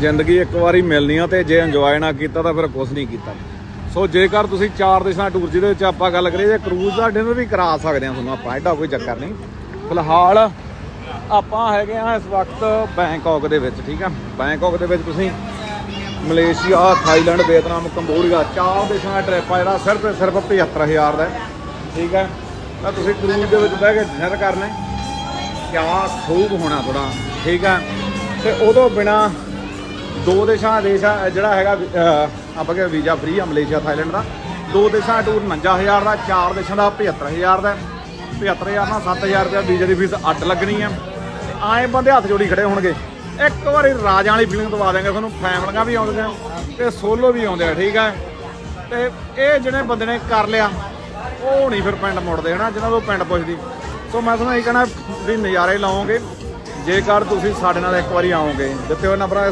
ਜ਼ਿੰਦਗੀ ਇੱਕ ਵਾਰੀ ਮਿਲਣੀ ਆ ਤੇ ਜੇ ਇੰਜੋਏ ਨਾ ਕੀਤਾ ਤਾਂ ਫਿਰ ਕੁਝ ਨਹੀਂ ਕੀਤਾ। ਸੋ ਜੇਕਰ ਤੁਸੀਂ ਚਾਰ ਦੇਸ਼ਾਂ ਟੂਰ ਜਿਹਦੇ ਵਿੱਚ ਆਪਾਂ ਗੱਲ ਕਰੀਏ, ਜੇ ਕਰੂਜ਼ ਦਾ ਡਿਨਰ ਵੀ ਕਰਾ ਸਕਦੇ ਹਾਂ ਤੁਹਾਨੂੰ ਆਪਾਂ, ਐਡਾ ਕੋਈ ਚੱਕਰ ਨਹੀਂ। ਫਿਲਹਾਲ ਆਪਾਂ ਹੈਗੇ ਆ ਇਸ ਵਕਤ ਬੈਂਕਾਕ ਦੇ ਵਿੱਚ, ਠੀਕ ਆ? ਬੈਂਕਾਕ ਦੇ ਵਿੱਚ ਤੁਸੀਂ ਮਲੇਸ਼ੀਆ, ਥਾਈਲੈਂਡ, ਵੀਅਤਨਾਮ, ਕੰਬੋਡੀਆ, ਚਾਰ ਦੇਸ਼ਾਂ ਦਾ ਟ੍ਰਿਪ ਆ ਜਿਹੜਾ ਸਿਰਫ ਤੇ ਸਿਰਫ 75000 ਦਾ ਠੀਕ ਹੈ ਤਾਂ ਤੁਸੀਂ ਕਰੂਜ਼ ਦੇ ਵਿੱਚ ਬਹਿ ਕੇ ਡਿਨਰ ਕਰਨਾ। ਕਿਆ ਖੂਬ ਹੋਣਾ ਥੋੜਾ ਠੀਕ ਹੈ ਤੇ ਉਦੋਂ ਬਿਨਾ ਦੋ ਦੇਸ਼ਾਂ ਦਾ ਦੇਸ਼ ਆ ਜਿਹੜਾ ਹੈਗਾ ਆਪਾਂ ਕਿ ਵੀਜ਼ਾ ਫ੍ਰੀ ਆ ਮਲੇਸ਼ੀਆ, ਥਾਈਲੈਂਡ ਦਾ। ਦੋ ਦੇਸ਼ਾਂ ਦਾ ਟੂਰ 59000 ਦਾ, ਚਾਰ ਦੇਸ਼ਾਂ ਦਾ 75000 ਦਾ। 75000 ਨਾਲ 7000 ਰੁਪਏ ਵੀਜ਼ੇ ਦੀ ਫੀਸ ਅੱਡ ਲੱਗਣੀ ਆ। ਤੇ ਆਏ ਬੰਦੇ ਹੱਥ ਜੋੜੀ ਖੜੇ ਹੋਣਗੇ। ਇੱਕ ਵਾਰੀ ਰਾਜਾਂ ਵਾਲੀ ਫੀਲਿੰਗ ਦਵਾ ਦੇਣਗੇ ਤੁਹਾਨੂੰ ਫੈਮਲੀਆਂ ਵੀ ਆਉਂਦੀਆਂ ਤੇ ਸੋਲੋ ਵੀ ਆਉਂਦੇ ਆ, ਠੀਕ ਹੈ ਤੇ ਇਹ ਜਿਹੜੇ ਬੰਦੇ ਨੇ ਕਰ ਲਿਆ, ਉਹ ਨਹੀਂ ਫਿਰ ਪਿੰਡ ਮੁੜਦੇ, ਹਨਾ? ਜਿਹਨਾਂ ਤੋਂ ਪਿੰਡ ਪੁੱਛਦੀ। ਸੋ ਮੈਂ ਤੁਹਾਨੂੰ ਇਹ ਕਹਿਣਾ ਵੀ ਨਜ਼ਾਰੇ ਲਾਓਗੇ। ਜੇਕਰ ਤੁਸੀਂ ਸਾਡੇ ਨਾਲ ਇੱਕ ਵਾਰੀ ਆਓਗੇ, ਜਿੱਥੇ ਉਹ ਨੰਬਰਾਂ